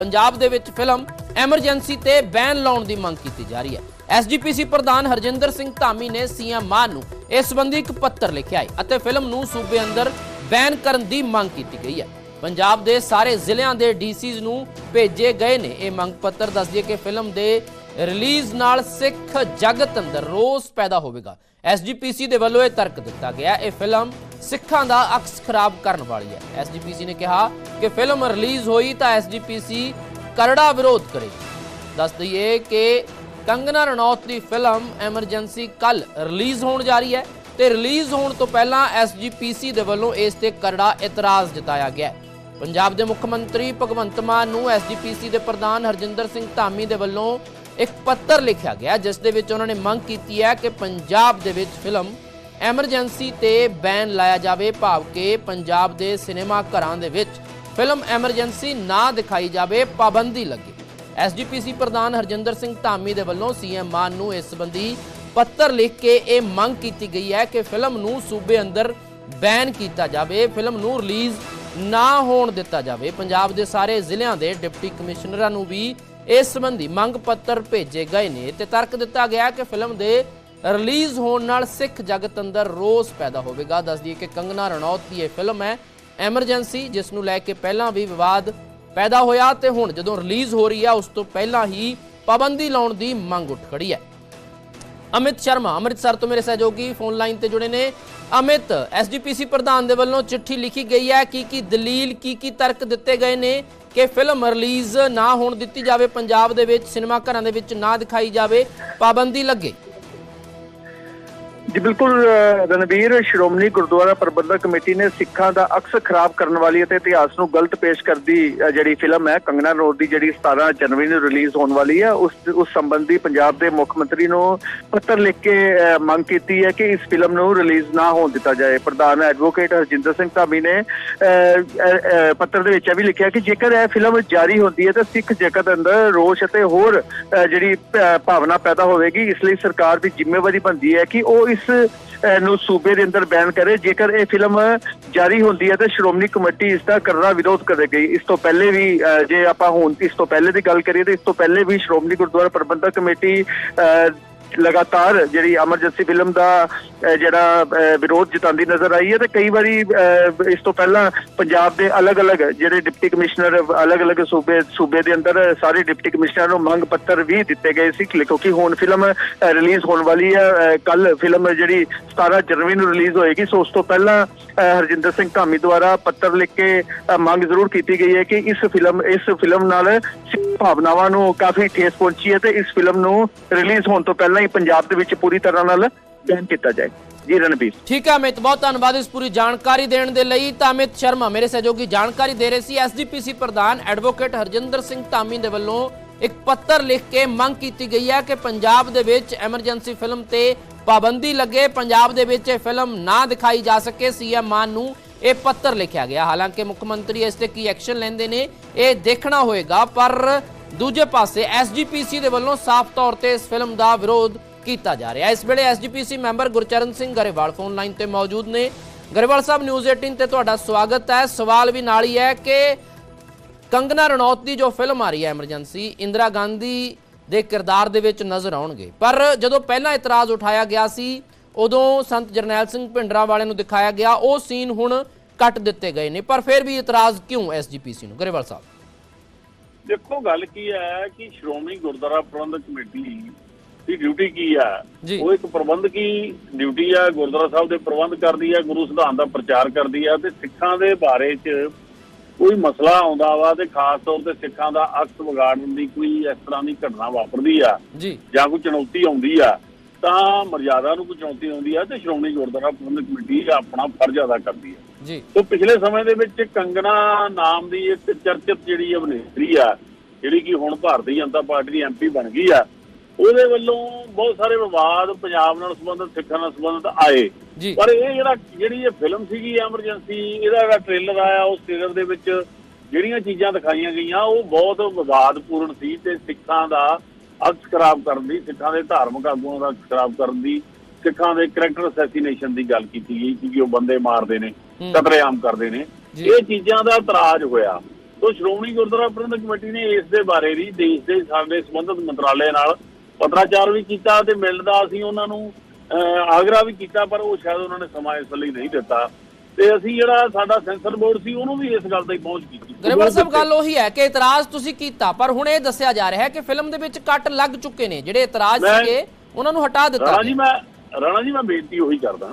ਪੰਜਾਬ ਦੇ ਵਿੱਚ film emergency ਤੇ ਬੈਨ ਲਾਉਣ ਦੀ ਮੰਗ ਕੀਤੀ ਜਾ ਰਹੀ ਹੈ। ਐਸਜੀਪੀਸੀ ਪ੍ਰਧਾਨ ਹਰਜਿੰਦਰ ਸਿੰਘ ਧਾਮੀ ਨੇ ਸੀਐਮ ਮਾਨ ਨੂੰ ਇਸ ਸੰਬੰਧੀ ਇੱਕ ਪੱਤਰ ਲਿਖਿਆ ਹੈ ਅਤੇ ਫਿਲਮ ਨੂੰ ਸੂਬੇ ਅੰਦਰ ਬੈਨ ਕਰਨ ਦੀ ਮੰਗ ਕੀਤੀ ਗਈ ਹੈ। ਪੰਜਾਬ ਦੇ ਸਾਰੇ ਜ਼ਿਲ੍ਹਿਆਂ ਦੇ ਡੀਸੀਜ਼ ਨੂੰ ਭੇਜੇ ਗਏ ਨੇ। ਇਹ ਮੰਗ ਪੱਤਰ ਦੱਸਦੀ ਹੈ ਕਿ ਫਿਲਮ ਦੇ ਰਿਲੀਜ਼ ਨਾਲ ਸਿੱਖ ਜਗਤ ਅੰਦਰ ਰੋਸ ਪੈਦਾ ਹੋਵੇਗਾ। ਐਸਜੀਪੀਸੀ ਦੇ ਵੱਲੋਂ ਇਹ ਤਰਕ ਦਿੱਤਾ ਗਿਆ। ਇਹ ਫਿਲਮ ਸਿੱਖਾਂ ਦਾ ਅਕਸ ਖਰਾਬ ਕਰਨ ਵਾਲੀ ਹੈ। ਐਸਜੀਪੀਸੀ ਨੇ ਕਿਹਾ ਕਿ ਫਿਲਮ ਰਿਲੀਜ਼ ਹੋਈ ਤਾਂ ਐਸਜੀਪੀਸੀ ਕਰੜਾ ਵਿਰੋਧ ਕਰੇਗੀ। ਦੱਸ ਦਈਏ ਕਿ ਕੰਗਨਾ ਰਣੌਤ ਦੀ ਫਿਲਮ ਐਮਰਜੈਂਸੀ ਕੱਲ ਰਿਲੀਜ਼ ਹੋਣ ਜਾ ਰਹੀ ਹੈ ਤੇ ਰਿਲੀਜ਼ ਹੋਣ ਤੋਂ ਪਹਿਲਾਂ ਐਸਜੀਪੀਸੀ ਦੇ ਵੱਲੋਂ ਇਸ ਤੇ ਕਰੜਾ ਇਤਰਾਜ਼ ਜਤਾਇਆ ਗਿਆ ਪੰਜਾਬ ਦੇ ਮੁੱਖ ਮੰਤਰੀ ਭਗਵੰਤ ਮਾਨ ਨੂੰ ਐਸਜੀਪੀਸੀ ਦੇ ਪ੍ਰਧਾਨ ਹਰਜਿੰਦਰ ਸਿੰਘ ਧਾਮੀ ਦੇ ਵੱਲੋਂ ਇੱਕ ਪੱਤਰ ਲਿਖਿਆ ਗਿਆ, ਜਿਸ ਦੇ ਵਿੱਚ ਉਹਨਾਂ ਨੇ ਮੰਗ ਕੀਤੀ ਹੈ ਕਿ ਪੰਜਾਬ ਦੇ ਵਿੱਚ ਫਿਲਮ ਐਮਰਜੈਂਸੀ ਤੇ ਬੈਨ ਲਾਇਆ ਜਾਵੇ, ਭਾਵ ਕਿ ਪੰਜਾਬ ਦੇ ਸਿਨੇਮਾ ਘਰਾਂ ਦੇ ਵਿੱਚ ਫਿਲਮ ਐਮਰਜੈਂਸੀ ਨਾ ਦਿਖਾਈ ਜਾਵੇ, ਪਾਬੰਦੀ ਲੱਗੇ। ਐਸਜੀਪੀਸੀ ਪ੍ਰਧਾਨ ਹਰਜਿੰਦਰ ਸਿੰਘ ਧਾਮੀ ਦੇ ਵੱਲੋਂ ਸੀਐਮ ਮਾਨ ਨੂੰ ਇਸ ਸੰਬੰਧੀ ਪੱਤਰ ਲਿਖ ਕੇ ਇਹ ਮੰਗ ਕੀਤੀ ਗਈ ਹੈ ਕਿ ਫਿਲਮ ਨੂੰ ਸੂਬੇ ਅੰਦਰ ਬੈਨ ਕੀਤਾ ਜਾਵੇ, ਫਿਲਮ ਨੂੰ ਰਿਲੀਜ਼ ਨਾ ਹੋਣ ਦਿੱਤਾ ਜਾਵੇ। ਪੰਜਾਬ ਦੇ ਸਾਰੇ ਜ਼ਿਲ੍ਹਿਆਂ ਦੇ ਡਿਪਟੀ ਕਮਿਸ਼ਨਰਾਂ ਨੂੰ ਵੀ ਇਸ ਸੰਬੰਧੀ ਮੰਗ ਪੱਤਰ ਭੇਜੇ ਗਏ ਨੇ ਤੇ ਤਰਕ ਦਿੱਤਾ ਗਿਆ ਕਿ ਫਿਲਮ ਦੇ ਰਿਲੀਜ਼ ਹੋਣ ਨਾਲ ਸਿੱਖ ਜਗਤ ਅੰਦਰ ਰੋਸ ਪੈਦਾ ਹੋਵੇਗਾ। ਦੱਸ ਦਈਏ ਕਿ ਕੰਗਨਾ ਰਣੌਤ ਦੀ ਇਹ ਫਿਲਮ ਹੈ ਐਮਰਜੈਂਸੀ ਜਿਸ ਨੂੰ ਲੈ ਕੇ ਪਹਿਲਾਂ ਵੀ ਵਿਵਾਦ ਪੈਦਾ ਹੋਇਆ ਤੇ ਹੁਣ ਜਦੋਂ ਰਿਲੀਜ਼ ਹੋ ਰਹੀ ਹੈ, ਉਸ ਤੋਂ ਪਹਿਲਾਂ ਹੀ ਪਾਬੰਦੀ ਲਾਉਣ ਦੀ ਮੰਗ ਉੱਠ ਖੜੀ ਹੈ। ਅਮਿਤ ਸ਼ਰਮਾ, ਅੰਮ੍ਰਿਤਸਰ ਤੋਂ ਮੇਰੇ ਸਹਿਯੋਗੀ ਫੋਨ ਲਾਈਨ ਤੇ ਜੁੜੇ ਨੇ। ਅਮਿਤ ਐਸਜੀਪੀਸੀ ਪ੍ਰਧਾਨ ਦੇ ਵੱਲੋਂ ਚਿੱਠੀ ਲਿਖੀ ਗਈ ਹੈ ਕੀ ਕੀ ਦਲੀਲ, ਕੀ ਕੀ ਤਰਕ ਦਿੱਤੇ ਗਏ ਨੇ? ਕਿ ਫਿਲਮ ਰਿਲੀਜ਼ ਨਾ ਹੋਣ ਦਿੱਤੀ ਜਾਵੇ, ਪੰਜਾਬ ਦੇ ਵਿੱਚ, ਸਿਨੇਮਾ ਘਰਾਂ ਦੇ ਵਿੱਚ ਨਾ ਦਿਖਾਈ ਜਾਵੇ, ਪਾਬੰਦੀ ਲੱਗੇ। ਜੀ ਬਿਲਕੁਲ ਅ, ਰਣਬੀਰ ਸ਼੍ਰੋਮਣੀ ਗੁਰਦੁਆਰਾ ਪ੍ਰਬੰਧਕ ਕਮੇਟੀ ਨੇ ਸਿੱਖਾਂ ਦਾ ਅਕਸ ਖਰਾਬ ਕਰਨ ਵਾਲੀ ਅਤੇ ਇਤਿਹਾਸ ਨੂੰ ਗਲਤ ਪੇਸ਼ ਕਰਦੀ ਜਿਹੜੀ ਫਿਲਮ ਹੈ ਕੰਗਨਾ ਰੋਡ ਦੀ ਜਿਹੜੀ 17 ਜਨਵਰੀ ਨੂੰ ਰਿਲੀਜ਼ ਹੋਣ ਵਾਲੀ ਹੈ ਉਸ ਉਸ ਸੰਬੰਧੀ ਪੰਜਾਬ ਦੇ ਮੁੱਖ ਮੰਤਰੀ ਨੂੰ ਪੱਤਰ ਲਿਖ ਕੇ ਮੰਗ ਕੀਤੀ ਹੈ ਕਿ ਇਸ ਫਿਲਮ ਨੂੰ ਰਿਲੀਜ਼ ਨਾ ਹੋਣ ਦਿੱਤਾ ਜਾਏ। ਪ੍ਰਧਾਨ ਐਡਵੋਕੇਟ ਹਰਜਿੰਦਰ ਸਿੰਘ ਧਾਮੀ ਨੇ ਪੱਤਰ ਦੇ ਵਿੱਚ ਇਹ ਵੀ ਲਿਖਿਆ ਕਿ ਜੇਕਰ ਇਹ ਫਿਲਮ ਜਾਰੀ ਹੁੰਦੀ ਹੈ ਤਾਂ ਸਿੱਖ ਜਗਤ ਅੰਦਰ ਰੋਸ਼ ਅਤੇ ਹੋਰ ਜਿਹੜੀ ਭਾਵਨਾ ਪੈਦਾ ਹੋਵੇਗੀ। ਇਸ ਲਈ ਸਰਕਾਰ ਦੀ ਜ਼ਿੰਮੇਵਾਰੀ ਬਣਦੀ ਹੈ ਕਿ ਉਹ ਇਸ ਨੂੰ ਸੂਬੇ ਦੇ ਅੰਦਰ ਬੈਨ ਕਰੇ। ਜੇਕਰ ਇਹ ਫਿਲਮ ਜਾਰੀ ਹੁੰਦੀ ਹੈ ਤਾਂ ਸ਼੍ਰੋਮਣੀ ਕਮੇਟੀ ਇਸ ਦਾ ਕਰੜਾ ਵਿਰੋਧ ਕਰੇਗੀ। ਇਸ ਤੋਂ ਪਹਿਲੇ ਵੀ ਅ, ਜੇ ਆਪਾਂ ਹੁਣ ਇਸ ਤੋਂ ਪਹਿਲੇ ਦੀ ਗੱਲ ਕਰੀਏ ਤਾਂ ਇਸ ਤੋਂ ਪਹਿਲੇ ਵੀ ਸ਼੍ਰੋਮਣੀ ਗੁਰਦੁਆਰਾ ਪ੍ਰਬੰਧਕ ਕਮੇਟੀ ਅ, ਲਗਾਤਾਰ ਜਿਹੜੀ ਐਮਰਜੈਂਸੀ ਫਿਲਮ ਦਾ ਜਿਹੜਾ ਵਿਰੋਧ ਜਤਾਉਂਦੀ ਨਜ਼ਰ ਆਈ ਹੈ ਤੇ ਕਈ ਵਾਰੀ ਇਸ ਤੋਂ ਪਹਿਲਾਂ ਪੰਜਾਬ ਦੇ ਅਲੱਗ-ਅਲੱਗ ਜਿਹੜੇ ਡਿਪਟੀ ਕਮਿਸ਼ਨਰ, ਅਲੱਗ-ਅਲੱਗ ਸੂਬੇ ਸੂਬੇ ਦੇ ਅੰਦਰ ਸਾਰੇ ਡਿਪਟੀ ਕਮਿਸ਼ਨਰਾਂ ਨੂੰ ਮੰਗ ਪੱਤਰ ਵੀ ਦਿੱਤੇ ਗਏ ਸੀ ਕਿਉਂਕਿ ਹੁਣ ਫਿਲਮ ਰਿਲੀਜ਼ ਹੋਣ ਵਾਲੀ ਹੈ ਕੱਲ ਫਿਲਮ ਜਿਹੜੀ 17 ਜਨਵਰੀ ਨੂੰ ਰਿਲੀਜ਼ ਹੋਏਗੀ, ਸੋ ਉਸ ਤੋਂ ਪਹਿਲਾਂ ਹਰਜਿੰਦਰ ਸਿੰਘ ਧਾਮੀ ਦੁਆਰਾ ਪੱਤਰ ਲਿਖ ਕੇ ਮੰਗ ਜ਼ਰੂਰ ਕੀਤੀ ਗਈ ਹੈ ਕਿ ਇਸ ਫਿਲਮ ਇਸ ਫਿਲਮ ਨਾਲ ਭਾਵਨਾਵਾਂ ਨੂੰ ਕਾਫੀ ਠੇਸ ਪਹੁੰਚੀ ਹੈ ਤੇ ਇਸ ਫਿਲਮ ਨੂੰ ਰਿਲੀਜ਼ ਹੋਣ ਤੋਂ ਪਹਿਲਾਂ ਹੀ ਪੰਜਾਬ ਦੇ ਵਿੱਚ ਪੂਰੀ ਤਰ੍ਹਾਂ ਨਾਲ ਬੈਨ ਕੀਤਾ ਜਾਏ। ਜੀ, ਰਣਬੀਰ। ਠੀਕ ਹੈ ਅਮਿਤ, ਬਹੁਤ ਧੰਨਵਾਦ ਇਸ ਪੂਰੀ ਜਾਣਕਾਰੀ ਦੇਣ ਦੇ ਲਈ। ਤਾਂ ਅਮਿਤ ਸ਼ਰਮਾ, ਮੇਰੇ ਸਹਿਯੋਗੀ, ਜਾਣਕਾਰੀ ਦੇ ਰਹੇ ਸੀ ਐਸਜੀਪੀਸੀ ਪ੍ਰਧਾਨ ਐਡਵੋਕੇਟ ਹਰਜਿੰਦਰ ਸਿੰਘ ਧਾਮੀ ਦੇ ਵੱਲੋਂ ਇੱਕ ਪੱਤਰ ਲਿਖ ਕੇ ਮੰਗ ਕੀਤੀ ਗਈ ਹੈ ਕਿ ਪੰਜਾਬ ਦੇ ਵਿੱਚ ਐਮਰਜੈਂਸੀ ਫਿਲਮ ਤੇ ਪਾਬੰਦੀ ਲੱਗੇ, ਪੰਜਾਬ ਦੇ ਵਿੱਚ ਇਹ ਫਿਲਮ ਨਾ ਦਿਖਾਈ ਜਾ ਸਕੇ। ਸੀਐਮ ਮਾਨ ਨੂੰ ਇਹ ਪੱਤਰ ਲਿਖਿਆ ਗਿਆ। ਹਾਲਾਂਕਿ ਮੁੱਖ ਮੰਤਰੀ ਇਸ ਤੇ ਕੀ ਐਕਸ਼ਨ ਲੈਂਦੇ ਨੇ, ਇਹ ਦੇਖਣਾ ਹੋਏਗਾ, ਪਰ ਦੂਜੇ ਪਾਸੇ ਐਸਜੀਪੀਸੀ ਦੇ ਵੱਲੋਂ ਸਾਫ਼ ਤੌਰ ਤੇ ਇਸ ਫਿਲਮ ਦਾ ਵਿਰੋਧ ਕੀਤਾ ਜਾ ਰਿਹਾ। ਇਸ ਵੇਲੇ S G P C member Gurcharan Singh Grewal phone line ਤੇ ਮੌਜੂਦ ਨੇ। ਗਰੇਵਾਲ ਸਾਹਿਬ ਨਿਊਜ਼ 18 ਤੇ ਤੁਹਾਡਾ ਸਵਾਗਤ ਹੈ। ਸਵਾਲ ਵੀ ਨਾਲ ਹੀ ਹੈ ਕਿ ਕੰਗਨਾ ਰਣੌਤ ਦੀ ਜੋ ਫਿਲਮ ਆ ਰਹੀ ਹੈ ਐਮਰਜੈਂਸੀ ਇੰਦਰਾ ਗਾਂਧੀ ਦੇ ਕਿਰਦਾਰ ਦੇ ਵਿੱਚ ਨਜ਼ਰ ਆਉਣਗੇ। ਪਰ ਜਦੋਂ ਪਹਿਲਾਂ ਇਤਰਾਜ਼ ਉਠਾਇਆ ਗਿਆ ਸੀ ਉਦੋਂ ਸੰਤ ਜਰਨੈਲ ਸਿੰਘ ਭਿੰਡਰਾਂ ਵਾਲੇ ਨੂੰ ਦਿਖਾਇਆ ਗਿਆ ਉਹ ਸੀਨ ਹੁਣ ਕੱਟ ਦਿੱਤੇ ਗਏ ਨੇ। ਪਰ ਫਿਰ ਵੀ ਇਤਰਾਜ਼ ਕਿਉਂ ਐਸਜੀਪੀਸੀ ਨੂੰ? ਗਰੇਵਾਲ ਸਾਹਿਬ। ਦੇਖੋ ਗੱਲ ਕੀ ਹੈ ਕਿ ਸ਼੍ਰੋਮਣੀ ਗੁਰਦੁਆਰਾ ਪ੍ਰਬੰਧਕ ਕਮੇਟੀ ਦੀ ਡਿਊਟੀ ਕੀ ਆ। ਉਹ ਇੱਕ ਪ੍ਰਬੰਧਕੀ ਡਿਊਟੀ ਆ ਗੁਰਦੁਆਰਾ ਸਾਹਿਬ ਦੇ ਪ੍ਰਬੰਧ ਕਰਦੀ ਆ ਗੁਰੂ ਸਿਧਾਂਤ ਦਾ ਪ੍ਰਚਾਰ ਕਰਦੀ ਆ ਤੇ ਸਿੱਖਾਂ ਦੇ ਬਾਰੇ 'ਚ ਕੋਈ ਮਸਲਾ ਆਉਂਦਾ ਵਾ ਤੇ ਖਾਸ ਤੌਰ ਤੇ ਸਿੱਖਾਂ ਦਾ ਅਕਸ ਵਿਗਾੜਨ ਦੀ ਕੋਈ ਇਸ ਤਰ੍ਹਾਂ ਦੀ ਘਟਨਾ ਵਾਪਰਦੀ ਆ ਜਾਂ ਕੋਈ ਚੁਣੌਤੀ ਆਉਂਦੀ ਆ ਤਾਂ ਮਰਜ਼ਾਦਾ ਨੂੰ ਕੋਈ ਚੁਣੌਤੀ ਆਉਂਦੀ ਆ ਤੇ ਸ਼੍ਰੋਮਣੀ ਗੁਰਦੁਆਰਾ ਪ੍ਰਬੰਧਕ ਕਮੇਟੀ ਆਪਣਾ ਫਰਜ਼ ਅਦਾ ਕਰਦੀ ਆ। ਜੀ। ਸੋ ਪਿਛਲੇ ਸਮੇਂ ਦੇ ਵਿੱਚ ਕੰਗਨਾ ਨਾਮ ਦੀ ਇੱਕ ਚਰਚਿਤ ਜਿਹੜੀ ਅਭਿਨੇਤਰੀ ਆ ਜਿਹੜੀ ਕਿ ਹੁਣ ਭਾਰਤੀ ਜਨਤਾ ਪਾਰਟੀ ਦੀ ਐਮਪੀ ਬਣ ਗਈ ਆ ਉਹਦੇ ਵੱਲੋਂ ਬਹੁਤ ਸਾਰੇ ਵਿਵਾਦ ਪੰਜਾਬ ਨਾਲ ਸੰਬੰਧਿਤ ਸਿੱਖਾਂ ਨਾਲ ਸੰਬੰਧਿਤ ਆਏ। ਪਰ ਇਹ ਜਿਹੜਾ ਜਿਹੜੀ ਇਹ ਫਿਲਮ ਸੀਗੀ ਐਮਰਜੈਂਸੀ ਇਹਦਾ ਜਿਹੜਾ ਟ੍ਰੇਲਰ ਆਇਆ ਉਸ ਟ੍ਰੇਲਰ ਦੇ ਵਿੱਚ ਜਿਹੜੀਆਂ ਚੀਜ਼ਾਂ ਦਿਖਾਈਆਂ ਗਈਆਂ ਉਹ ਬਹੁਤ ਵਿਵਾਦਪੂਰਨ ਸੀ ਤੇ ਸਿੱਖਾਂ ਦਾ ਅਕਸ ਖਰਾਬ ਕਰਨ ਦੀ ਸਿੱਖਾਂ ਦੇ ਧਾਰਮਿਕ ਆਗੂਆਂ ਦਾ ਖਰਾਬ ਕਰਨ ਦੀ ਸਿੱਖਾਂ ਦੇ ਕਰੈਕਟਰ ਅਸੈਸੀਨੇਸ਼ਨ ਦੀ ਗੱਲ ਕੀਤੀ ਗਈ ਕਿ ਉਹ ਬੰਦੇ ਮਾਰਦੇ ਨੇ। ਕਤਲੇਆਮ ਕਰਦੇ ਨੇ। ਇਹ ਚੀਜ਼ਾਂ ਦਾ ਇਤਰਾਜ਼ ਹੋਇਆ ਤੋਂ ਸ਼੍ਰੋਮਣੀ ਗੁਰਦੁਆਰਾ ਪ੍ਰਬੰਧਕ ਕਮੇਟੀ ਨੇ ਇਸ ਦੇ ਬਾਰੇ ਵੀ ਦੇਸ਼ ਦੇ ਸਾਡੇ ਸੰਬੰਧਿਤ ਮੰਤਰਾਲੇ ਨਾਲ ਪੱਤਰਾਚਾਰ ਵੀ ਕੀਤਾ ਤੇ ਮਿਲਣ ਦਾ ਅਸੀਂ ਉਹਨਾਂ ਨੂੰ ਆਗਰਾ ਵੀ ਕੀਤਾ ਪਰ ਉਹ ਸ਼ਾਇਦ ਉਹਨਾਂ ਨੇ ਸਮਾਂ ਇਸ ਲਈ ਨਹੀਂ ਦਿੱਤਾ ਤੇ ਅਸੀਂ ਜਿਹੜਾ ਸਾਡਾ ਸੈਂਸਰ ਬੋਰਡ ਸੀ ਉਹਨੂੰ ਵੀ ਇਸ ਗੱਲ ਤੇ ਪਹੁੰਚ ਕੀਤੀ। ਗਰੇਵਾਲ ਸਾਹਿਬ ਗੱਲ ਉਹੀ ਹੈ ਕਿ ਇਤਰਾਜ਼ ਤੁਸੀਂ ਕੀਤਾ ਪਰ ਹੁਣ ਇਹ ਦੱਸਿਆ ਜਾ ਰਿਹਾ ਹੈ ਕਿ ਫਿਲਮ ਦੇ ਵਿੱਚ ਕੱਟ ਲੱਗ ਚੁੱਕੇ ਨੇ ਜਿਹੜੇ ਇਤਰਾਜ਼ ਸੀਗੇ ਉਹਨਾਂ ਨੂੰ ਹਟਾ ਦਿੱਤਾ। ਰਾਣਾ ਜੀ। ਮੈਂ ਰਾਣਾ ਜੀ ਮੈਂ ਬੇਨਤੀ ਉਹੀ ਕਰਦਾ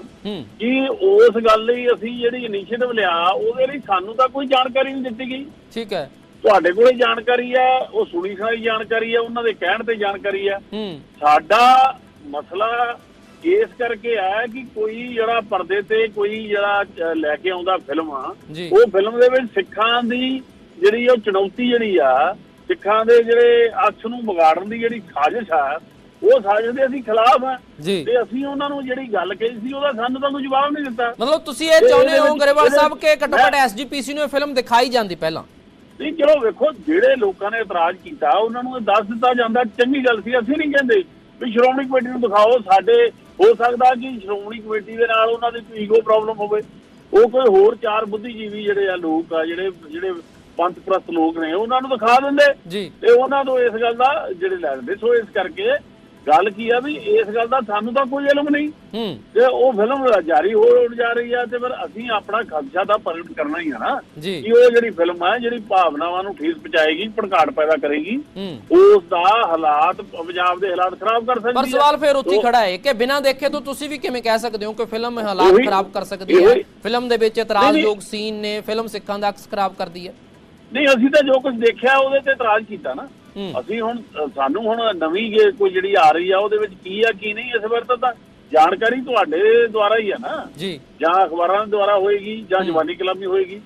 ਕਿ ਉਸ ਗੱਲ ਲਈ ਅਸੀਂ ਜਿਹੜੀ ਇਨੀਸ਼ੀਏਟਿਵ ਲਿਆ ਉਹਦੇ ਲਈ ਸਾਨੂੰ ਤਾਂ ਕੋਈ ਜਾਣਕਾਰੀ ਨਹੀਂ ਦਿੱਤੀ ਗਈ। ਠੀਕ ਹੈ। ਤੁਹਾਡੇ ਕੋਲੇ ਜਾਣਕਾਰੀ ਹੈ ਉਹ ਸੁਣੀ ਸੁਣਾਈ ਜਾਣਕਾਰੀ ਹੈ ਉਹਨਾਂ ਦੇ ਕਹਿਣ ਤੇ ਜਾਣਕਾਰੀ ਹੂੰ। ਸਾਡਾ ਮਸਲਾ ਇਸ ਕਰਕੇ ਹੈ ਕਿ ਕੋਈ ਜਿਹੜਾ ਪਰਦੇ ਤੇ ਕੋਈ ਜਿਹੜਾ ਲੈ ਕੇ ਆਉਂਦਾ ਫਿਲਮ ਆ। ਉਹ ਫਿਲਮ ਦੇ ਵਿੱਚ ਸਿੱਖਾਂ ਦੀ ਜਿਹੜੀ ਉਹ ਚੁਣੌਤੀ ਜਿਹੜੀ ਆ ਸਿੱਖਾਂ ਦੇ ਜਿਹੜੇ ਅਕਸ ਨੂੰ ਵਿਗਾੜਨ ਦੀ ਜਿਹੜੀ ਸਾਜ਼ਿਸ਼ ਆ ਉਹ ਸਾਜ਼ਿਸ਼ ਦੇ ਅਸੀਂ ਖਿਲਾਫ ਆ। ਤੇ ਅਸੀਂ ਉਹਨਾਂ ਨੂੰ ਜਿਹੜੀ ਗੱਲ ਕਹੀ ਸੀ ਉਹਦਾ ਸਾਨੂੰ ਤਾਂ ਕੋਈ ਜਵਾਬ ਨਹੀਂ ਦਿੱਤਾ। ਮਤਲਬ ਤੁਸੀਂ ਇਹ ਚਾਹੁੰਦੇ ਹੋ ਗਰੇਵਾਲ ਸਾਹਿਬ ਕਿ ਘੱਟੋ ਘੱਟ ਮੈਂ- ਐਸਜੀਪੀਸੀ ਨੂੰ ਇਹ ਫਿਲਮ ਦਿਖਾਈ ਜਾਂਦੀ ਪਹਿਲਾਂ? ਨਹੀਂ ਚਲੋ ਵੇਖੋ ਜਿਹੜੇ ਲੋਕਾਂ ਨੇ ਇਤਰਾਜ਼ ਕੀਤਾ ਉਹਨਾਂ ਨੂੰ ਇਹ ਦੱਸ ਦਿੱਤਾ ਜਾਂਦਾ ਚੰਗੀ ਗੱਲ ਸੀ ਅਸੀਂ ਨਹੀਂ ਕਹਿੰਦੇ ਵੀ ਸ਼੍ਰੋਮਣੀ ਕਮੇਟੀ ਨੂੰ ਦਿਖਾਓ ਸਾਡੇ ਹੋ ਸਕਦਾ ਕਿ ਸ਼੍ਰੋਮਣੀ ਕਮੇਟੀ ਦੇ ਨਾਲ ਉਹਨਾਂ ਦੀ ਕੋਈ ਈਗੋ ਪ੍ਰੋਬਲਮ ਹੋਵੇ। ਉਹ ਕੋਈ ਹੋਰ ਚਾਰ ਬੁੱਧੀਜੀਵੀ ਜਿਹੜੇ ਆ ਲੋਕ ਆ ਜਿਹੜੇ ਜਿਹੜੇ ਪੰਥ ਪ੍ਰਸਤ ਲੋਕ ਨੇ ਉਹਨਾਂ ਨੂੰ ਦਿਖਾ ਦਿੰਦੇ। ਤੇ ਉਹਨਾਂ ਤੋਂ ਇਸ ਗੱਲ ਦਾ ਜਿਹੜੇ ਲੈਂਦੇ ਸੋ ਇਸ ਕਰਕੇ ਗੱਲ ਕੀ ਆ ਵੀ ਇਸ ਗੱਲ ਦਾ ਸਾਨੂੰ ਤਾਂ ਕੋਈ ਇਲਮ ਨਹੀਂ। ਹੂੰ। ਤੇ ਉਹ ਫਿਲਮ ਜਾਰੀ ਹੋਣ ਜਾ ਰਹੀ ਆ ਤੇ ਫਿਰ ਅਸੀਂ ਆਪਣਾ ਖਦਸ਼ਾ ਤਾਂ ਪ੍ਰਗਟ ਕਰਨਾ ਹੀ ਆ ਨਾ। ਜੀ। ਕਿ ਉਹ ਜਿਹੜੀ ਫਿਲਮ ਹੈ ਜਿਹੜੀ ਭਾਵਨਾਵਾਂ ਨੂੰ ਠੇਸ ਪਹੁੰਚਾਏਗੀ ਭੜਕਾਟ ਪੈਦਾ ਕਰੇਗੀ ਹੂੰ। ਉਸ ਦਾ ਹਾਲਾਤ ਪੰਜਾਬ ਦੇ ਹਾਲਾਤ ਖਰਾਬ ਕਰ ਸਕਦੀ ਪਰ ਹੈ ਸਵਾਲ ਫਿਰ ਉੱਥੇ ਹੀ ਖੜਾ ਹੈ ਕਿ ਬਿਨਾਂ ਦੇਖੇ ਤੋਂ ਤੁਸੀਂ ਵੀ ਕਿਵੇਂ ਕਹਿ ਸਕਦੇ ਹੋ ਕਿ ਫਿਲਮ ਹਾਲਾਤ ਖਰਾਬ ਕਰ ਸਕਦੀ ਹੈ? ਫਿਲਮ ਦੇ ਵਿੱਚ ਨਹੀਂ, ਇਤਰਾਜ਼ਯੋਗ ਸੀਨ ਨੇ ਫਿਲਮ ਸਿੱਖਾਂ ਦਾ ਅਕਸ ਖਰਾਬ ਕਰਦੀ ਹੈ। ਨਹੀਂ ਅਸੀਂ ਤਾਂ ਜੋ ਕੁਝ ਦੇਖਿਆ ਉਹਦੇ ਤੇ ਇਤਰਾਜ਼ ਕੀਤਾ ਨਾ। ਹੂੰ ਅਸੀਂ ਹੁਣ ਸਾਨੂੰ ਹੁਣ ਨਵੀਂ ਜੇ ਕੋਈ ਜਿਹੜੀ ਆ ਰਹੀ ਆ ਉਹਦੇ ਵਿੱਚ ਕੀ ਆ ਕੀ ਨਹੀਂ ਇਸ ਬਾਰੇ ਤਾਂ ਜਾਣਕਾਰੀ ਤੁਹਾਡੇ ਦੁਆਰਾ ਹੀ ਆ ਨਾ। ਜੀ। ਜਾਂ ਅਖਬਾਰਾਂ ਦੇ ਦੁਆਰਾ ਹੋਏਗੀ ਜਾਂ ਜਵਾਨੀ ਕਲਾਮੀ ਹੋਏਗੀ।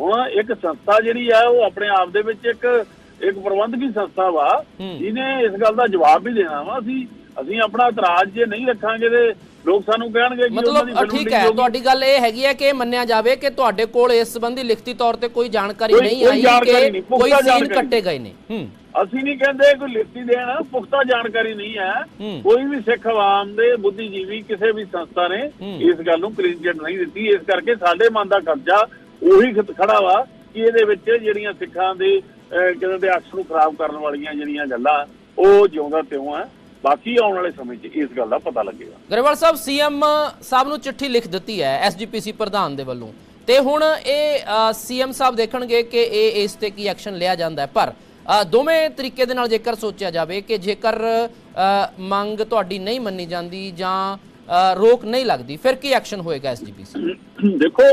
ਹੁਣ ਇੱਕ ਸੰਸਥਾ ਜਿਹੜੀ ਆ ਉਹ ਆਪਣੇ ਆਪ ਦੇ ਵਿੱਚ ਇੱਕ ਇੱਕ ਪ੍ਰਬੰਧਕੀ ਸੰਸਥਾ ਵਾ। ਜਿਹਨੇ ਇਸ ਗੱਲ ਦਾ ਜਵਾਬ ਵੀ ਦੇਣਾ ਵਾ। ਅਸੀਂ ਅਸੀਂ ਆਪਣਾ ਇਤਰਾਜ਼ ਜੇ ਨਹੀਂ ਰੱਖਾਂਗੇ ਤੇ ਲੋਕ ਸਾਨੂੰ ਕਹਿਣਗੇ ਕਿ ਉਹਨਾਂ ਦੀ ਮਤਲਬ ਠੀਕ ਹੈ। ਤੁਹਾਡੀ ਗੱਲ ਇਹ ਹੈਗੀ ਹੈ ਕਿ ਮੰਨਿਆ ਜਾਵੇ ਕਿ ਤੁਹਾਡੇ ਕੋਲ ਇਸ ਸੰਬੰਧੀ ਲਿਖਤੀ ਤੌਰ ਤੇ ਕੋਈ ਜਾਣਕਾਰੀ ਨਹੀਂ ਆਈ ਕਿ ਕੋਈ ਸੀਨ। ਕੱਟੇ ਗਏ ਨੇ ਹੂੰ ਅਸੀਂ ਨਹੀਂ ਕਹਿੰਦੇ ਕੋਈ ਲਿਖਤੀ ਦੇਣ ਪੁਖਤਾ ਜਾਣਕਾਰੀ ਨਹੀਂ ਹੈ। ਕੋਈ ਵੀ ਸਿੱਖ ਆਵਾਮ ਦੇ ਬੁੱਧੀਜੀਵੀ ਕਿਸੇ ਵੀ ਸੰਸਥਾ ਨੇ। ਇਸ ਗੱਲ ਨੂੰ ਕਲੀਨ ਚਿੱਟ ਨਹੀਂ ਦਿੱਤੀ ਇਸ ਕਰਕੇ ਸਾਡੇ ਮਨ ਦਾ ਕਬਜ਼ਾ ਉਹੀ ਖੜਾ ਵਾ ਕਿ ਇਹਦੇ ਵਿੱਚ ਜਿਹੜੀਆਂ ਸਿੱਖਾਂ ਦੇ ਦੇ ਅਕਸ ਨੂੰ ਖਰਾਬ ਕਰਨ ਵਾਲੀਆਂ ਜਿਹੜੀਆਂ ਗੱਲਾਂ ਉਹ ਜਿਉਂਦਾ ਤਿਉਂ ਆ ਬਾਕੀ ਆਉਣ ਵਾਲੇ ਸਮੇਂ 'ਚ ਇਸ ਗੱਲ ਦਾ ਪਤਾ ਲੱਗੇਗਾ। ਗਰੇਵਾਲ ਸਾਹਿਬ ਸੀਐਮ ਸਾਹਿਬ ਨੂੰ ਚਿੱਠੀ ਲਿਖ ਦਿੱਤੀ ਹੈ ਐਸਜੀਪੀਸੀ ਪ੍ਰਧਾਨ ਦੇ ਵੱਲੋਂ। ਤੇ ਹੁਣ ਇਹ ਸੀਐਮ ਸਾਹਿਬ ਦੇਖਣਗੇ ਕਿ ਇਹ ਇਸ ਤੇ ਕੀ ਐਕਸ਼ਨ ਲਿਆ ਜਾਂਦਾ ਹੈ। ਪਰ ਦੋਵੇਂ ਤਰੀਕੇ ਦੇ ਨਾਲ ਜੇਕਰ ਸੋਚਿਆ ਜਾਵੇ ਕਿ ਜੇਕਰ ਮੰਗ ਤੁਹਾਡੀ ਨਹੀਂ ਮੰਨੀ ਜਾਂਦੀ ਜਾਂ ਰੋਕ ਨਹੀਂ ਲੱਗਦੀ ਫਿਰ ਕੀ ਐਕਸ਼ਨ ਹੋਏਗਾ ਐਸਜੀਪੀਸੀ? ਦੇਖੋ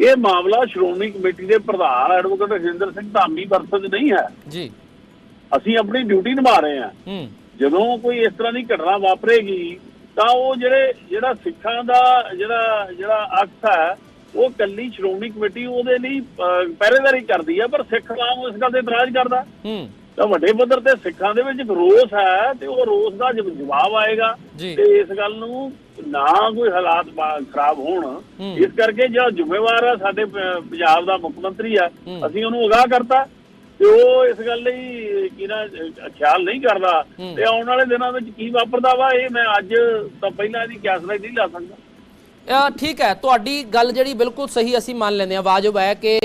ਇਹ ਮਾਮਲਾ ਸ਼੍ਰੋਮਣੀ ਕਮੇਟੀ ਦੇ ਪ੍ਰਧਾਨ ਐਡਵੋਕੇਟ ਰਜਿੰਦਰ ਸਿੰਘ ਧਾਮੀ ਵਰਸਦ ਨਹੀਂ ਹੈ। ਜੀ। ਅਸੀਂ ਆਪਣੀ ਡਿਊਟੀ ਨਿਭਾ ਰਹੇ ਹਾਂ। ਹੂੰ। ਜਦੋਂ ਕੋਈ ਇਸ ਤਰ੍ਹਾਂ ਦੀ ਘਟਨਾ ਵਾਪਰੇਗੀ ਤਾਂ ਉਹ ਜਿਹੜੇ ਜਿਹੜਾ ਸਿੱਖਾਂ ਦਾ ਜਿਹੜਾ ਜਿਹੜਾ ਅਕਸ ਹੈ ਉਹ ਕੱਲੀ ਸ਼੍ਰੋਮਣੀ ਕਮੇਟੀ ਉਹਦੇ ਲਈ ਪਹਿਰੇਦਾਰੀ ਕਰਦੀ ਹੈ ਪਰ ਸਿੱਖ ਆਮ ਇਸ ਗੱਲ ਤੇ ਇਤਰਾਜ਼ ਕਰਦਾ ਹੂੰ ਤਾਂ ਵੱਡੇ ਪੱਧਰ ਤੇ ਸਿੱਖਾਂ ਦੇ ਵਿੱਚ ਇੱਕ ਰੋਸ ਹੈ ਤੇ ਉਹ ਰੋਸ ਦਾ ਜਵ- ਜਵਾਬ ਆਏਗਾ। ਤੇ ਇਸ ਗੱਲ ਨੂੰ ਨਾ ਕੋਈ ਹਾਲਾਤ ਖਰਾਬ ਹੋਣ ਹੂੰ। ਇਸ ਕਰਕੇ ਜਿਹੜਾ ਜ਼ਿੰਮੇਵਾਰ ਆ ਸਾਡੇ ਪੰਜਾਬ ਦਾ ਮੁੱਖ ਮੰਤਰੀ ਆ ਹੂੰ। ਅਸੀਂ ਉਹਨੂੰ ਅਗਾਹ ਕਰਤਾ ਤੇ ਉਹ ਇਸ ਗੱਲ ਲਈ ਕੀ ਨਾ ਅ, ਖਿਆਲ ਨਹੀਂ ਕਰਦਾ। ਤੇ ਆਉਣ ਵਾਲੇ ਦਿਨਾਂ ਵਿੱਚ ਕੀ ਵਾਪਰਦਾ ਵਾ ਇਹ ਮੈਂ ਅੱਜ ਤਾਂ ਪਹਿਲਾਂ ਇਹਦੀ ਕਿਆਸਰਾ ਨਹੀਂ ਲਾ ਸਕਦਾ। ਠੀਕ ਹੈ ਤੁਹਾਡੀ ਗੱਲ ਜਿਹੜੀ ਬਿਲਕੁਲ ਸਹੀ ਅਸੀਂ ਮੰਨ ਲੈਂਦੇ ਹਾਂ। ਵਾਜਬ ਹੈ ਕਿ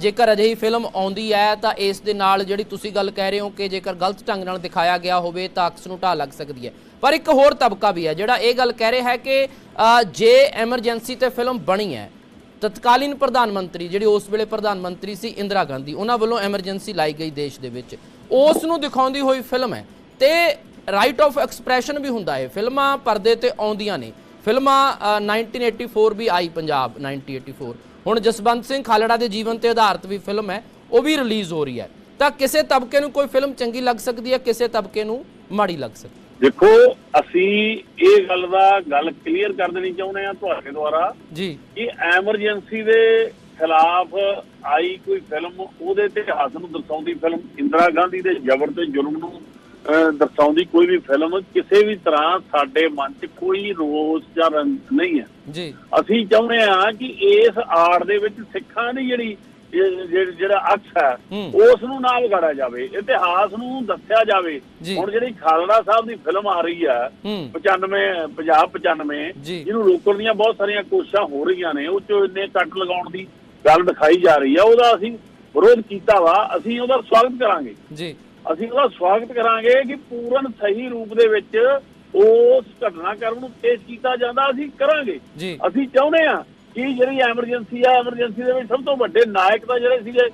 ਜੇਕਰ ਅਜਿਹੀ ਫਿਲਮ ਆਉਂਦੀ ਹੈ ਤਾਂ ਇਸ ਦੇ ਨਾਲ ਜਿਹੜੀ ਤੁਸੀਂ ਗੱਲ ਕਹਿ ਰਹੇ ਹੋ ਕਿ ਜੇਕਰ ਗਲਤ ਢੰਗ ਨਾਲ ਦਿਖਾਇਆ ਗਿਆ ਹੋਵੇ ਤਾਂ ਅਕਸ ਨੂੰ ਢਾਹ ਲੱਗ ਸਕਦੀ ਹੈ। ਪਰ ਇੱਕ ਹੋਰ ਤਬਕਾ ਵੀ ਹੈ ਜਿਹੜਾ ਇਹ ਗੱਲ ਕਹਿ ਰਿਹਾ ਹੈ ਕਿ ਜੇ ਐਮਰਜੈਂਸੀ ਤੇ ਫਿਲਮ ਬਣੀ ਹੈ ਤਤਕਾਲੀਨ ਪ੍ਰਧਾਨ ਮੰਤਰੀ ਜਿਹੜੀ ਉਸ ਵੇਲੇ ਪ੍ਰਧਾਨ ਮੰਤਰੀ ਸੀ ਇੰਦਰਾ ਗਾਂਧੀ ਉਹਨਾਂ ਵੱਲੋਂ ਐਮਰਜੈਂਸੀ ਲਾਈ ਗਈ ਦੇਸ਼ ਦੇ ਵਿੱਚ। ਉਸ ਨੂੰ ਦਿਖਾਉਂਦੀ ਹੋਈ ਫਿਲਮ ਹੈ ਤੇ ਰਾਈਟ ਆਫ ਐਕਸਪ੍ਰੈਸ਼ਨ ਵੀ ਹੁੰਦਾ ਹੈ। ਫਿਲਮਾਂ ਪਰਦੇ ਤੇ ਆਉਂਦੀਆਂ ਨੇ। ਫਿਲਮਾਂ ਅ, 1984 ਵੀ ਆਈ ਪੰਜਾਬ 1984 ਹੁਣ ਜਸਵੰਤ ਸਿੰਘ ਖਾਲੜਾ ਦੇ ਜੀਵਨ ਤੇ ਆਧਾਰਿਤ ਵੀ ਫਿਲਮ ਹੈ ਉਹ ਵੀ ਰਿਲੀਜ਼ ਹੋ ਰਹੀ ਹੈ। ਤਾਂ ਕਿਸੇ ਤਬਕੇ ਨੂੰ ਕੋਈ ਫਿਲਮ ਚੰਗੀ ਲੱਗ ਸਕਦੀ ਹੈ ਕਿਸੇ ਤਬਕੇ ਨੂੰ ਮਾੜੀ ਲੱਗ ਸਕਦੀ ਦੇਖੋ ਅਸੀਂ ਇਹ ਗੱਲ ਦਾ ਗੱਲ ਕਲੀਅਰ ਕਰ ਦੇਣੀ ਚਾਹੁੰਦੇ ਆ ਤੁਹਾਡੇ ਦੁਆਰਾ ਜੀ। ਕਿ ਐਮਰਜੈਂਸੀ ਦੇ ਖਿਲਾਫ ਆਈ ਕੋਈ ਫਿਲਮ ਉਹਦੇ ਇਤਿਹਾਸ ਨੂੰ ਦਰਸਾਉਂਦੀ ਫਿਲਮ ਇੰਦਰਾ ਗਾਂਧੀ ਦੇ ਜ਼ਬਰ ਤੇ ਜ਼ੁਲਮ ਨੂੰ ਦਰਸਾਉਂਦੀ ਕੋਈ ਵੀ ਫਿਲਮ ਕਿਸੇ ਵੀ ਤਰ੍ਹਾਂ ਸਾਡੇ ਮਨ 'ਚ ਕੋਈ ਰੋਸ ਜਾਂ ਰੰਜ ਨਹੀਂ ਹੈ। ਜੀ। ਅਸੀਂ ਚਾਹੁੰਦੇ ਹਾਂ ਕਿ ਇਸ ਆੜ ਦੇ ਵਿੱਚ ਸਿੱਖਾਂ ਦੀ ਜਿਹੜੀ ਜਿਹੜੀ- ਅਕਸ ਹੈ ਹੂੰ। ਉਸ ਨੂੰ ਨਾ ਵਿਗਾੜਿਆ ਜਾਵੇ। ਇਤਿਹਾਸ ਨੂੰ ਦੱਸਿਆ ਜਾਵੇ। ਹੁਣ ਜਿਹੜੀ ਖਾਲੜਾ ਸਾਹਿਬ ਦੀ ਫਿਲਮ ਆ ਰਹੀ ਹੈ ਹੂੰ। 95 ਪੰਜਾਬ 95 ਜੀ। ਜਿਹਨੂੰ ਰੋਕਣ ਦੀਆਂ ਬਹੁਤ ਸਾਰੀਆਂ ਕੋਸ਼ਿਸ਼ਾਂ ਹੋ ਰਹੀਆਂ ਨੇ ਉਹ ਚ ਇੰਨੇ ਕੱਟ ਲਗਾਉਣ ਦੀ ਗੱਲ ਦਿਖਾਈ ਜਾ ਰਹੀ ਆ ਉਹਦਾ ਅਸੀਂ ਵਿਰੋਧ ਕੀਤਾ ਵਾ। ਅਸੀਂ ਉਹਦਾ ਸਵਾਗਤ ਕਰਾਂਗੇ। ਜੀ। ਅਸੀਂ ਉਹਦਾ ਸਵਾਗਤ ਕਰਾਂਗੇ ਕਿ ਪੂਰਨ ਸਹੀ ਰੂਪ ਦੇ ਵਿੱਚ ਉਸ ਘਟਨਾਕ੍ਰਮ ਨੂੰ ਪੇਸ਼ ਕੀਤਾ ਜਾਂਦਾ ਅਸੀਂ ਕਰਾਂਗੇ। ਅਸੀਂ ਚਾਹੁੰਦੇ ਆ ਕਿ ਜਿਹੜੀ ਐਮਰਜੈਂਸੀ ਆ ਐਮਰਜੈਂਸੀ ਦੇ ਵਿੱਚ ਸਭ ਤੋਂ ਵੱਡੇ ਨਾਇਕ ਤਾਂ ਜਿਹੜੇ ਸੀਗੇ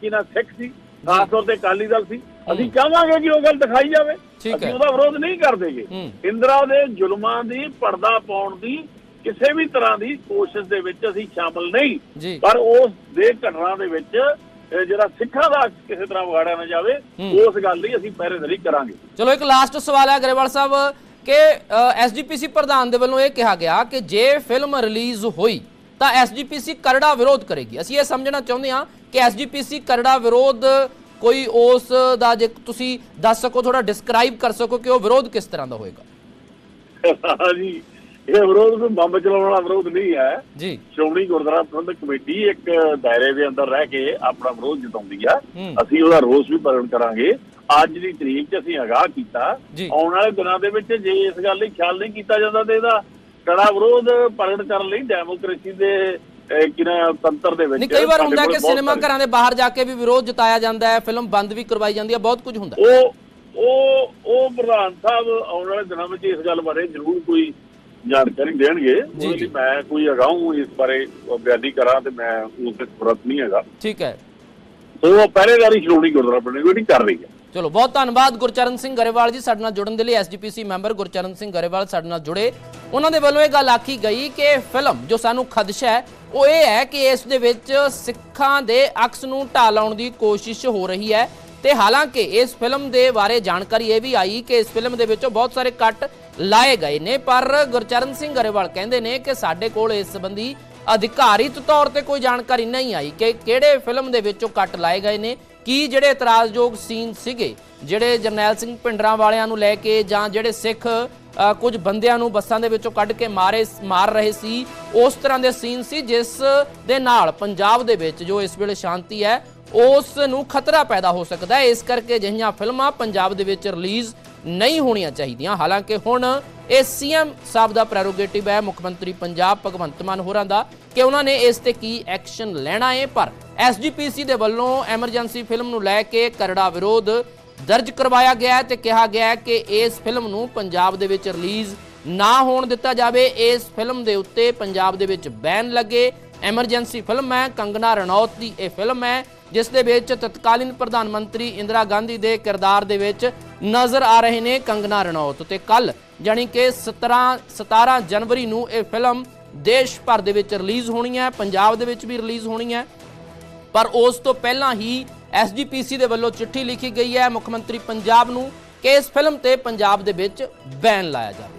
ਕੀ ਨਾ ਸਿੱਖ ਸੀ ਖਾਸ ਤੌਰ ਤੇ ਅਕਾਲੀ ਦਲ ਸੀ। ਅਸੀਂ ਚਾਹਾਂਗੇ ਕਿ ਉਹ ਗੱਲ ਦਿਖਾਈ ਜਾਵੇ। ਅਸੀਂ। ਉਹਦਾ ਵਿਰੋਧ ਨਹੀਂ ਕਰਦੇਗੇ। ਇੰਦਰਾ ਦੇ ਜ਼ੁਲਮਾਂ ਦੀ ਪਰਦਾ ਪਾਉਣ ਦੀ ਕਿਸੇ ਵੀ ਤਰ੍ਹਾਂ ਦੀ ਕੋਸ਼ਿਸ਼ ਦੇ ਵਿੱਚ ਅਸੀਂ ਸ਼ਾਮਲ ਨਹੀਂ। ਪਰ ਉਸ ਦੇ ਘਟਨਾ ਦੇ ਵਿੱਚ ਜਿਹੜਾ ਸਿੱਖਾਂ ਦਾ ਕਿਸੇ ਤਰ੍ਹਾਂ ਵਿਗਾੜਿਆ ਨਾ ਜਾਵੇ। ਉਸ ਗੱਲ ਲਈ ਅਸੀਂ ਪਹਿਰੇਦਾਰੀ ਕਰਾਂਗੇ। ਚਲੋ ਇੱਕ ਲਾਸਟ ਸਵਾਲ ਹੈ ਗਰੇਵਾਲ ਸਾਹਿਬ। ਕਿ ਐਸਜੀਪੀਸੀ ਪ੍ਰਧਾਨ ਦੇ ਵੱਲੋਂ ਇਹ ਕਿਹਾ ਗਿਆ ਕਿ ਜੇ ਫਿਲਮ ਰਿਲੀਜ਼ ਹੋਈ ਤਾਂ ਐਸਜੀਪੀਸੀ ਕਰੜਾ ਵਿਰੋਧ ਕਰੇਗੀ। ਅਸੀਂ ਇਹ ਸਮਝਣਾ ਚਾਹੁੰਦੇ ਹਾਂ ਕਿ ਐਸਜੀਪੀਸੀ ਕਰੜਾ ਵਿਰੋਧ ਕੋਈ ਉਸ ਦਾ ਜੇ ਤੁਸੀਂ ਦੱਸ ਸਕੋ ਥੋੜਾ ਡਿਸਕ੍ਰਾਈਬ ਕਰ ਸਕੋ ਕਿ ਉਹ ਵਿਰੋਧ ਕਿਸ ਤਰ੍ਹਾਂ ਦਾ ਹੋਏਗਾ। ਇਹ ਵਿਰੋਧ ਕੋਈ ਬੰਬ ਚਲਾਉਣ ਵਾਲਾ ਵਿਰੋਧ ਨਹੀਂ ਹੈ। ਜੀ। ਸ਼੍ਰੋਮਣੀ ਗੁਰਦੁਆਰਾ ਪ੍ਰਬੰਧਕ ਕਮੇਟੀ ਇੱਕ ਦਾਇਰੇ ਦੇ ਅੰਦਰ ਰਹਿ ਕੇ ਆਪਣਾ ਵਿਰੋਧ ਜਤਾਉਂਦੀ ਆ। ਅਸੀਂ ਉਹਦਾ ਰੋਸ ਵੀ ਪ੍ਰਗਟ ਕਰਾਂਗੇ। ਅੱਜ ਦੀ ਤਰੀਕ 'ਚ ਅਸੀਂ ਅਗਾਹ ਕੀਤਾ। ਆਉਣ ਵਾਲੇ ਦਿਨਾਂ ਦੇ ਵਿੱਚ ਜੇ ਇਸ ਗੱਲ ਲਈ ਖਿਆਲ ਨਹੀਂ ਕੀਤਾ ਜਾਂਦਾ ਤੇ ਇਹਦਾ ਕੜਾ ਵਿਰੋਧ ਪ੍ਰਗਟ ਕਰਨ ਲਈ ਡੈਮੋਕ੍ਰੇਸੀ ਦੇ ਕਿਹਨਾਂ ਤੰਤਰ ਦੇ ਵਿੱਚ ਨਹੀਂ ਕਈ ਵਾਰ ਹੁੰਦਾ ਕਿ ਸਿਨੇਮਾ ਘਰਾਂ ਦੇ ਬਾਹਰ ਜਾ ਕੇ ਵੀ ਵਿਰੋਧ ਜਤਾਇਆ ਜਾਂਦਾ ਹੈ ਫਿਲਮ ਬੰਦ ਵੀ ਕਰਵਾਈ ਜਾਂਦੀ ਹੈ ਬਹੁਤ ਕੁਝ ਹੁੰਦਾ ਉਹ ਉਹ ਉਹ ਪ੍ਰਧਾਨ ਸਾਹਿਬ ਆਉਣ ਵਾਲੇ ਦਿਨਾਂ ਵਿੱਚ ਇਸ ਗੱਲ ਬਾਰੇ ਜ਼ਰੂਰ ਕੋਈ ਜਾਣਕਾਰੀ ਦੇਣਗੇ। ਉਹਦੇ। ਲਈ ਮੈਂ ਕੋਈ ਅਗਾਊਂ ਇਸ ਬਾਰੇ ਬਿਆਨੀ ਕਰਾਂ ਤੇ ਮੈਂ ਉਸ ਤੇ ਸੁਰਤ ਨਹੀਂ ਹੈਗਾ। ਠੀਕ ਹੈ। ਸੋ ਉਹ ਪਹਿਰੇਦਾਰੀ ਸ਼੍ਰੋਮਣੀ ਗੁਰਦੁਆਰਾ ਪ੍ਰਬੰਧਕ ਕਮੇਟੀ ਕਰ ਰਹੀ ਹੈ। ਚਲੋ, ਬਹੁਤ ਧੰਨਵਾਦ ਗੁਰਚਰਨ ਸਿੰਘ ਗਰੇਵਾਲ ਜੀ ਸਾਡੇ ਨਾਲ ਜੁੜਨ ਦੇ ਲਈ। S G P C member Gurcharan Singh Grewal ਸਾਡੇ ਨਾਲ ਜੁੜੇ। ਉਹਨਾਂ ਦੇ ਵੱਲੋਂ ਇਹ ਗੱਲ ਆਖੀ ਗਈ ਕਿ ਫਿਲਮ ਜੋ ਸਾਨੂੰ ਖਦਸ਼ਾ ਹੈ, ਉਹ ਇਹ ਹੈ ਕਿ ਇਸ ਦੇ ਵਿੱਚ ਸਿੱਖਾਂ ਦੇ ਅਕਸ ਨੂੰ ਢਾਹ ਲਾਉਣ ਦੀ ਕੋਸ਼ਿਸ਼ ਹੋ ਰਹੀ ਹੈ। ਤੇ ਹਾਲਾਂਕਿ ਇਸ ਫਿਲਮ ਦੇ ਬਾਰੇ ਜਾਣਕਾਰੀ ਇਹ ਵੀ ਆਈ ਕਿ ਇਸ ਫਿਲਮ ਦੇ ਵਿੱਚੋਂ ਬਹੁਤ ਸਾਰੇ ਕੱਟ ਲਾਏ ਗਏ ਨੇ, ਪਰ ਗੁਰਚਰਨ ਸਿੰਘ ਗਰੇਵਾਲ ਕਹਿੰਦੇ ਨੇ ਕਿ ਸਾਡੇ ਕੋਲ ਇਸ ਸੰਬੰਧੀ ਅਧਿਕਾਰਿਤ ਤੌਰ ਤੇ ਕੋਈ ਜਾਣਕਾਰੀ ਨਹੀਂ ਆਈ ਕਿ ਕਿਹੜੇ ਫਿਲਮ ਦੇ ਵਿੱਚੋਂ ਕੱਟ ਲਾਏ ਗਏ ਨੇ। ਕੀ ਜਿਹੜੇ ਇਤਰਾਜ਼ਯੋਗ ਸੀਨ ਸੀਗੇ, ਜਿਹੜੇ ਜਰਨੈਲ ਸਿੰਘ ਪਿੰਡਰਾਂ ਵਾਲਿਆਂ ਨੂੰ ਲੈ ਕੇ ਜਾਂ ਜਿਹੜੇ ਸਿੱਖ ਕੁਝ ਬੰਦਿਆਂ ਨੂੰ ਬੱਸਾਂ ਦੇ ਵਿੱਚੋਂ ਕੱਢ ਕੇ ਮਾਰੇ, ਮਾਰ ਰਹੇ ਸੀ, ਉਸ ਤਰ੍ਹਾਂ ਦੇ ਸੀਨ ਸੀ ਜਿਸ ਦੇ ਨਾਲ ਪੰਜਾਬ ਦੇ ਵਿੱਚ ਜੋ ਇਸ ਵੇਲੇ ਸ਼ਾਂਤੀ ਹੈ, ਉਸ ਨੂੰ ਖਤਰਾ ਪੈਦਾ ਹੋ ਸਕਦਾ ਹੈ। ਇਸ ਕਰਕੇ ਅਜਿਹੀਆਂ ਫਿਲਮਾਂ ਪੰਜਾਬ ਦੇ ਵਿੱਚ ਰਿਲੀਜ਼ ਨਹੀਂ ਹੋਣੀਆਂ ਚਾਹੀਦੀਆਂ। ਹਾਲਾਂਕਿ ਹੁਣ ਇਹ ਸੀਐਮ ਸਾਹਿਬ ਦਾ ਪ੍ਰੈਰੋਗੇਟਿਵ ਹੈ, ਮੁੱਖ ਮੰਤਰੀ ਪੰਜਾਬ ਭਗਵੰਤ ਮਾਨ ਹੋਰਾਂ ਦਾ, ਕਿ ਉਹਨਾਂ ਨੇ ਇਸ ਤੇ ਕੀ ਐਕਸ਼ਨ ਲੈਣਾ ਹੈ, ਪਰ ਐਸਜੀਪੀਸੀ ਦੇ ਵੱਲੋਂ ਐਮਰਜੈਂਸੀ ਫਿਲਮ ਨੂੰ ਲੈ ਕੇ ਕਰੜਾ ਵਿਰੋਧ ਦਰਜ ਕਰਵਾਇਆ ਗਿਆ ਹੈ ਤੇ ਕਿਹਾ ਗਿਆ ਹੈ ਕਿ ਇਸ ਫਿਲਮ ਨੂੰ ਪੰਜਾਬ ਦੇ ਵਿੱਚ ਰਿਲੀਜ਼ ਨਾ ਹੋਣ ਦਿੱਤਾ ਜਾਵੇ। ਇਸ ਫਿਲਮ ਦੇ ਉੱਤੇ ਪੰਜਾਬ ਦੇ ਵਿੱਚ ਬੈਨ ਲੱਗੇ। ਐਮਰਜੈਂਸੀ ਫਿਲਮ ਹੈ, ਕੰਗਨਾ ਰਣੌਤ ਦੀ ਇਹ ਫਿਲਮ ਹੈ, ਜਿਸ ਦੇ ਵਿੱਚ ਤਤਕਾਲੀਨ ਪ੍ਰਧਾਨ ਮੰਤਰੀ ਇੰਦਰਾ ਗਾਂਧੀ ਦੇ ਕਿਰਦਾਰ ਦੇ ਵਿੱਚ ਨਜ਼ਰ ਆ ਰਹੇ ਨੇ ਕੰਗਨਾ ਰਣੌਤ ਤੇ ਕੱਲ ਜਾਣੀ ਕਿ 17 17 ਜਨਵਰੀ ਨੂੰ ਇਹ ਫਿਲਮ ਦੇਸ਼ ਭਰ ਦੇ ਵਿੱਚ ਰਿਲੀਜ਼ ਹੋਣੀ ਹੈ, ਪੰਜਾਬ ਦੇ ਵਿੱਚ ਵੀ ਰਿਲੀਜ਼ ਹੋਣੀ ਹੈ। ਪਰ ਉਸ ਤੋਂ ਪਹਿਲਾਂ ਹੀ ਐਸਜੀਪੀਸੀ ਦੇ ਵੱਲੋਂ ਚਿੱਠੀ ਲਿਖੀ ਗਈ ਹੈ। ਮੁੱਖ ਮੰਤਰੀ ਪੰਜਾਬ ਨੂੰ ਕਿ ਇਸ ਫਿਲਮ ਤੇ ਪੰਜਾਬ ਦੇ ਵਿੱਚ ਬੈਨ ਲਾਇਆ ਜਾਵੇ।